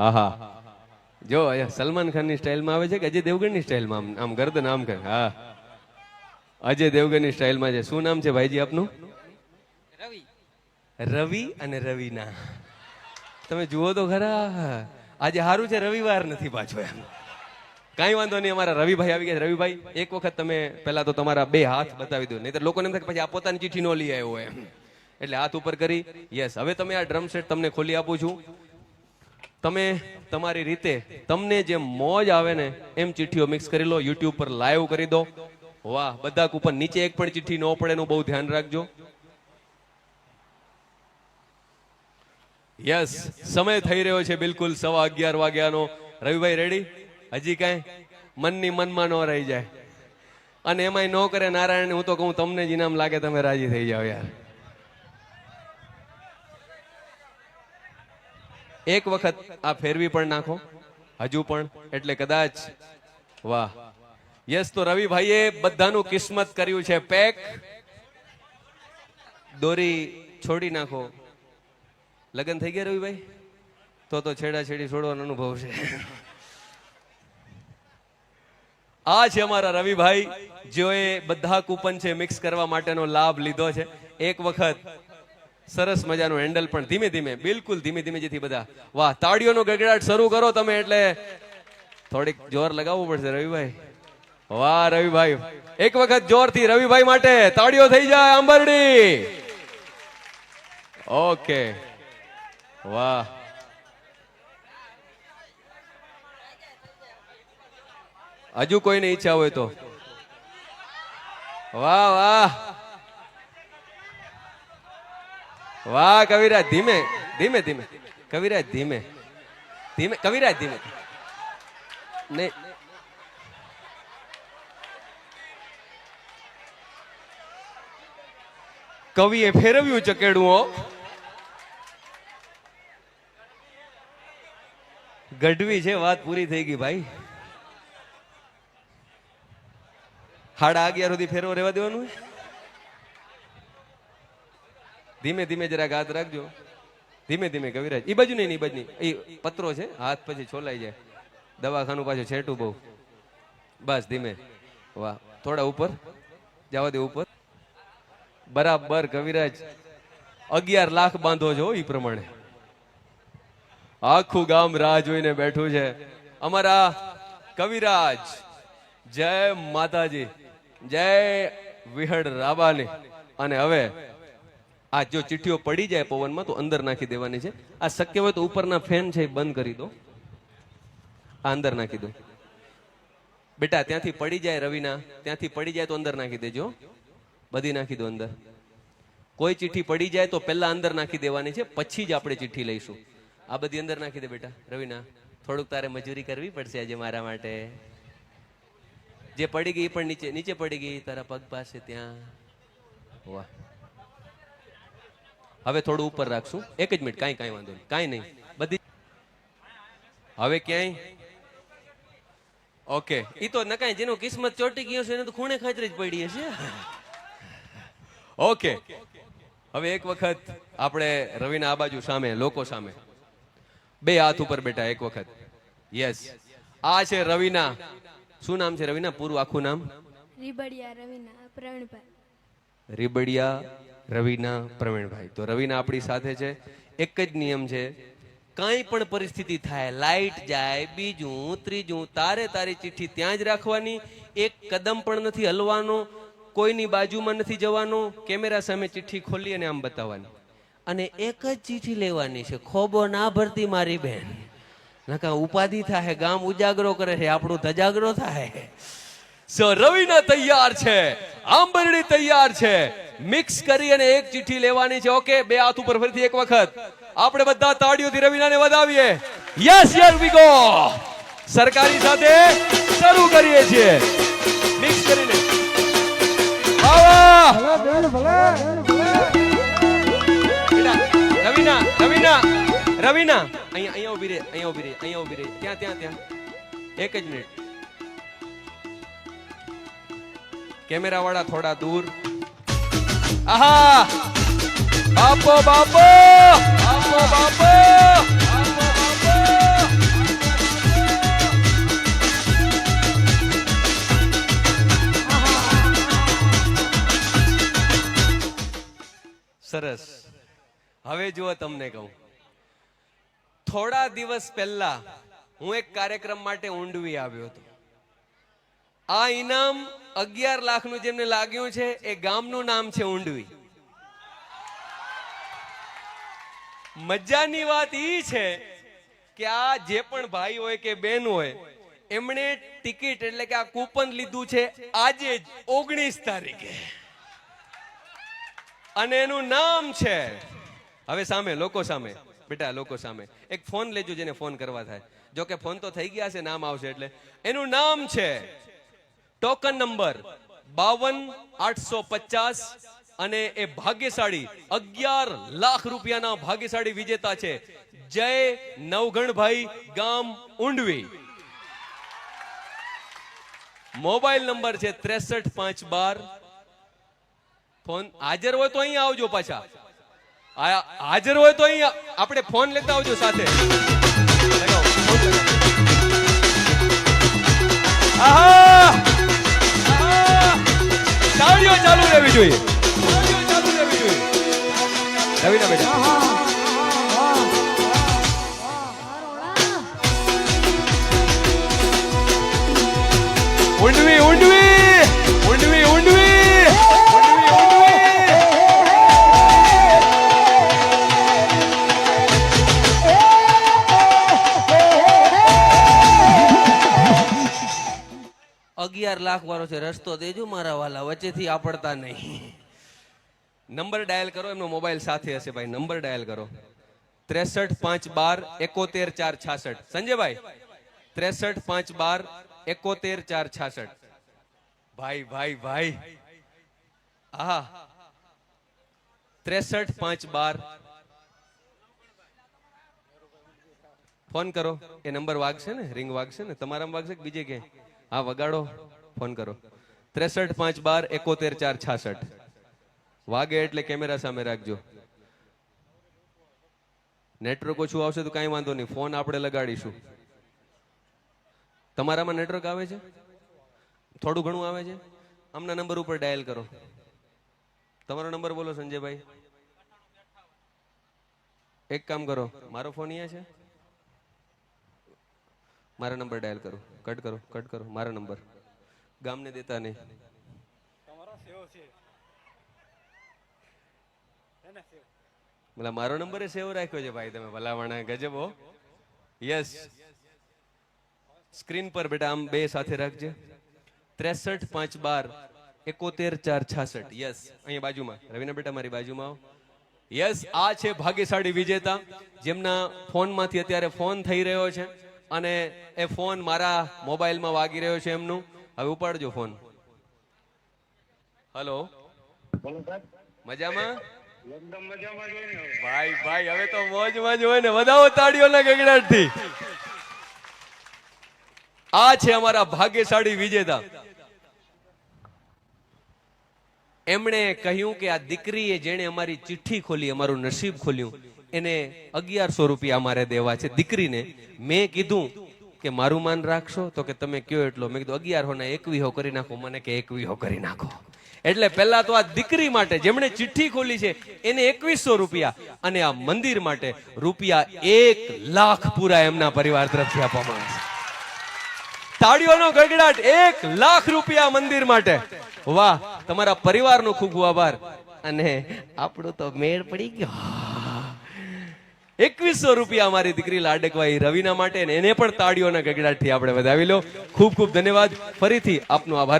આહા. જો સલમાન ખાનની સ્ટાઇલમાં આવે છે કે અજય દેવગણની સ્ટાઇલમાં? આમ આમ ગર્દન આમ કરે. હા. અજય દેવગણની સ્ટાઇલમાં છે. શું નામ છે ભાઈજી આપનું? રવિ. રવિ અને રવિના. તમે જુઓ તો ખરા. આજે સારું છે રવિવાર નથી પાછો એમ. કાંઈ વાંધો નહીં અમારા રવિભાઈ આવી ગયા રવિભાઈ એક વખત તમે પહેલા તો તમારા બે હાથ બતાવી દો. નહીં તો લોકોને એમ થાય પછી આ પોતાની ચીઠી નો લઈ આવ્યો એમ. એટલે હાથ ઉપર કરી. યસ હવે તમે આ ડ્રમ સેટ તમને ખોલી આપું છું. તમે તમારી રીતે તમને જે મોજ આવે ને, એમ ચિઠ્ઠીઓ મિક્સ કરી લો યુટ્યુબ પર લાઈવ કરી દો. વાહ, બધા ઉપર નીચે એક પણ ચિઠ્ઠી ન પડે એનું બહુ ધ્યાન રાખજો. યસ સમય થઈ રહ્યો છે બિલકુલ સવા અગિયાર વાગ્યાનો. રવિભાઈ રેડી હજી કાંઈ? મનની મનમાં ન રહી જાય. અને એમાંય ન કરે નારાયણ હું તો કહું, તમને જ ઇનામ લાગે, તમે રાજી થઈ જાઓ યાર. એક વખત આ ફેરવી પણ નાખો. હજુ પણ, એટલે કદાચ, વાહ. યસ, તો રવિભાઈએ બધાનું કિસ્મત કર્યું છે. પેક. દોરી છોડી નાખો. લગ્ન થઈ ગયા રવિભાઈ? તો તો છેડા છેડી છોડવાનો અનુભવ છે. આ છે અમારા રવિભાઈ, જેઓએ બધા કૂપન છે મિક્સ કરવા માટેનો લાભ લીધો છે. એક વખત સરસ મજાનું હેન્ડલ પણ ધીમે ધીમે, બિલકુલ ધીમે ધીમે જેથી બધા, વાહ, તાળીઓનો ગગડાટ શરૂ કરો તમે એટલે થોડીક જોર લગાવવું પડશે રવિભાઈ. વાહ, રવિભાઈ. એક વખત જોરથી રવિભાઈ માટે તાળીઓ થઈ જાય આંબરડી. ઓકે. વાહ. હજુ કોઈને ઈચ્છા હોય તો. વાહ વાહ. વાહ, કવિરાજ, ધીમે ધીમે ધીમે. કવિરાજ, ધીમે. ધીમે, કવિરાજ, ધીમે. નહીં કવિએ ફેરવ્યું ચકેડું હો ગઢવી છે, વાત પૂરી થઈ ગઈ ભાઈ. સાડા અગિયાર સુધી ફેરવો રહેવા દેવાનું હોય? ધીમે ધીમે જરાક હાથ રાખજો. ધીમે ધીમે કવિરાજ. એ બાજુ નહીં એ બાજુ એ પત્રો છે, હાથ પછી છોલાઈ જાય. દવાખાનું પાછું છેટું બહુ. બસ ધીમે. વાહ, થોડા ઉપર. જવા દે ઉપર. બરાબર કવિરાજ. અગિયાર લાખ બાંધો છો ઈ પ્રમાણે. આખું ગામ રાહ જોઈને બેઠું છે. અમારા કવિરાજ. જય માતાજી. જય વિહળ રાબાની. અને હવે આ જો ચિઠ્ઠીઓ પડી જાય પવનમાં, તો અંદર નાખી દેવાની છે. આ શક્ય હોય તો ઉપરના ફેન છે બંધ કરી દો. આ અંદર નાખી દો. બેટા, ત્યાંથી પડી જાય રવિના. ત્યાંથી પડી જાય તો અંદર નાખી દેજો. બધી નાખી દો અંદર. કોઈ ચિઠ્ઠી પડી જાય તો પહેલા અંદર નાખી દેવાની છે, પછી જ આપણે ચિઠ્ઠી લઈશું. આ બધી અંદર નાખી દે બેટા, રવિના. થોડુંક તારે મજૂરી કરવી પડશે આજે મારા માટે. જે પડી ગઈ પણ નીચે નીચે પડી ગઈ, તારા પગ પાસે ત્યાં. વાહ. હવે થોડું ઉપર રાખશું. એક જ મિનિટ કાંઈ કાંઈ વાંધો નહીં. કાંઈ નહીં. બધી હવે ક્યાંય? ઓકે. એ તો નકાય જેનું કિસ્મત ચોટી ગયું છે એને તો ખૂણે ખાચરે જ પડી હશે. ઓકે. હવે એક વખત આપણે રવિના આ બાજુ સામે લોકો સામે. બે હાથ ઉપર બેટા એક વખત. યસ આ છે રવિના. શું નામ છે રવિના? પૂરું આખું નામ? રીબડિયા રવિના પ્રવીણભાઈ. રીબડિયા રવિના પ્રવીણભાઈ. તો રવિના આપણી સાથે છે. એક જ નિયમ છે. કાંઈ પણ પરિસ્થિતિ થાય, લાઈટ જાય, બીજું, ત્રીજું, તારે તારી ચિઠ્ઠી ત્યાં જ રાખવાની. એક કદમ પણ નથી હલવાનો, કોઈની બાજુમાં નથી જવાનું. કેમેરા સામે ચિઠ્ઠી ખોલી અને આમ બતાવવાની. અને એક જ ચિઠ્ઠી લેવાની છે, ખોબો ના ભરતી મારી બેન. નકા ઉપાધિ થાય ગામ ઉજાગરો કરે છે, આપણું ધજાગરો થાય સો રવિના તૈયાર છે આંબરડી તૈયાર છે. મિક્સ કરી અને એક ચિઠ્ઠી લેવાની છે. ઓકે બે હાથ ઉપર ફરીથી એક વખત. આપણે બધા તાળીઓથી રવિનાને વધાવીએ. યસ યર વી ગો સરકારી સાથે શરૂ કરીએ છીએ. મિક્સ કરીને. રવિના રવિના રવિના. અહીંયા અહીંયા ઊભી રહે અહીંયા ઊભી રહે અહીંયા ઊભી રહે ત્યાં ત્યાં ત્યાં. એક જ મિનિટ કેમેરા વાળા થોડા દૂર. આહા. બાપો બાપો. બાપો બાપો. સરસ. હવે જુઓ તમને કહું. થોડા દિવસ પહેલા હું એક કાર્યક્રમ માટે ઊંડવી આવ્યો હતો. આ ઇનામ અગિયાર લાખનું જેમને લાગ્યું છે, એ ગામનું નામ છે ઊંડવી. મજાની વાત ઈ છે કે આ જે પણ ભાઈ હોય કે બેન હોય, એમણે ટિકિટ એટલે કે આ કૂપન લીધું છે આજે જ ઓગણીસ તારીખે. અને એનું નામ છે, હવે સામે, લોકો સામે, બેટા, લોકો સામે. એક ફોન લેજો જેને ફોન કરવા થાય. જો કે ફોન તો થઈ ગયા છે, નામ આવશે એટલે. એનું નામ છે ટોકન નંબર બાવન આઠસો પચાસ અને એ ભાગ્યશાળી અગિયાર લાખ રૂપિયાના ભાગ્યશાળી વિજેતા છે જય નવગણભાઈ ગામ ઊંડવી મોબાઈલ નંબર છે ત્રેસઠ પાંચ બાર ફોન હાજર હોય તો અહીંયા આવજો પાછા હાજર હોય તો અહીંયા આપણે ફોન લેતા આવજો સાથે! આહા! તાળીઓ ચાલુ રહેવી જોઈએ. રવિના બેટા અગિયાર લાખ વાળો છે, રસ્તો દેજો મારા વાલા, વચ્ચેથી આપડતા નહીં. નંબર ડાયલ કરો, એમનો મોબાઈલ સાથે હશે ભાઈ, નંબર ડાયલ કરો. ત્રેસઠ પાંચ બાર એકોતેર ચાર છાસઠ. સંજયભાઈ ત્રેસઠ પાંચ બાર એકોતેર ચાર છાસઠ. ભાઈ ભાઈ ભાઈ. આહા. ત્રેસઠ પાંચ બાર. ફોન કરો, એ નંબર વાગશે ને? રિંગ વાગશે ને? તમારામાં વાગશે કે બીજે કે હા, વગાડો. ફોન કરો. ત્રેસઠ પાંચ બાર એકોતેર ચાર છાસઠ. વાગે એટલે કેમેરા સામે રાખજો. નેટવર્ક ઓછું આવશે તો કાંઈ વાંધો નહીં. ફોન આપણે લગાડીશું. તમારામાં નેટવર્ક આવે છે? થોડું ઘણું આવે છે? આમના નંબર ઉપર ડાયલ કરો. તમારો નંબર બોલો સંજયભાઈ. એક કામ કરો. મારો ફોન અહીંયા છે? મારા નંબર ડાયલ કરો. કટ કરો કટ કરો. મારા નંબર. ગામને દેતા નહીં. ભલા મારો નંબર સેવ રાખ્યો છે ભાઈ તમે ભલામણા ગજબો યસ સ્ક્રીન પર બેટા આમ બે સાથે રાખજે. ત્રેસઠ પાંચ બાર એકોતેર ચાર છાસઠ. યસ અહીંયા બાજુમાં. રવિના બેટા મારી બાજુમાં આવો. યસ આ છે ભાગ્યશાળી વિજેતા જેમના ફોનમાંથી અત્યારે ફોન થઈ રહ્યો છે અને એ ફોન મારા મોબાઈલમાં વાગી રહ્યો છે એમનું. હવે ઉપાડજો ફોન. હલો. મજામાં. ભાઈ ભાઈ, હવે તો મોજમાં જ હોય ને. વધાવો તાળીઓના ગગડાટથી. આ છે અમારા ભાગ્યશાળી વિજેતા. એમણે કહ્યું કે આ દીકરીએ જેણે અમારી ચિઠ્ઠી ખોલી, અમારું નસીબ ખોલ્યું, એને અગિયારસો રૂપિયા અમારે દેવા છે દીકરીને. મેં કીધું કે મારું માન રાખશો તો કે તમે કયો એટલો? મેં કીધું અગિયાર ના એકવીહો કરી નાખો. મને કે, એકવીહો કરી નાખો. એટલે પહેલા તો આ દીકરી માટે જેમણે ચિઠ્ઠી ખોલી છે, એને એકવીસો રૂપિયા અને આ મંદિર માટે રૂપિયા એક લાખ પૂરા એમના પરિવાર તરફથી આપવામાં આવે તાળીઓનો ગડગડાટ, એક લાખ રૂપિયા મંદિર માટે. વાહ, તમારા પરિવારનો ખૂબ ખૂબ આભાર. અને આપણો તો મેળ પડી ગયો. એકવીસો રૂપિયા અમારી દીકરી લાડકવાઈ રવિના માટે એને પણ તાળીઓના ગગડાટથી આપણે વધાવી લો. ખૂબ ખૂબ ધન્યવાદ. ફરીથી આપનો આભાર.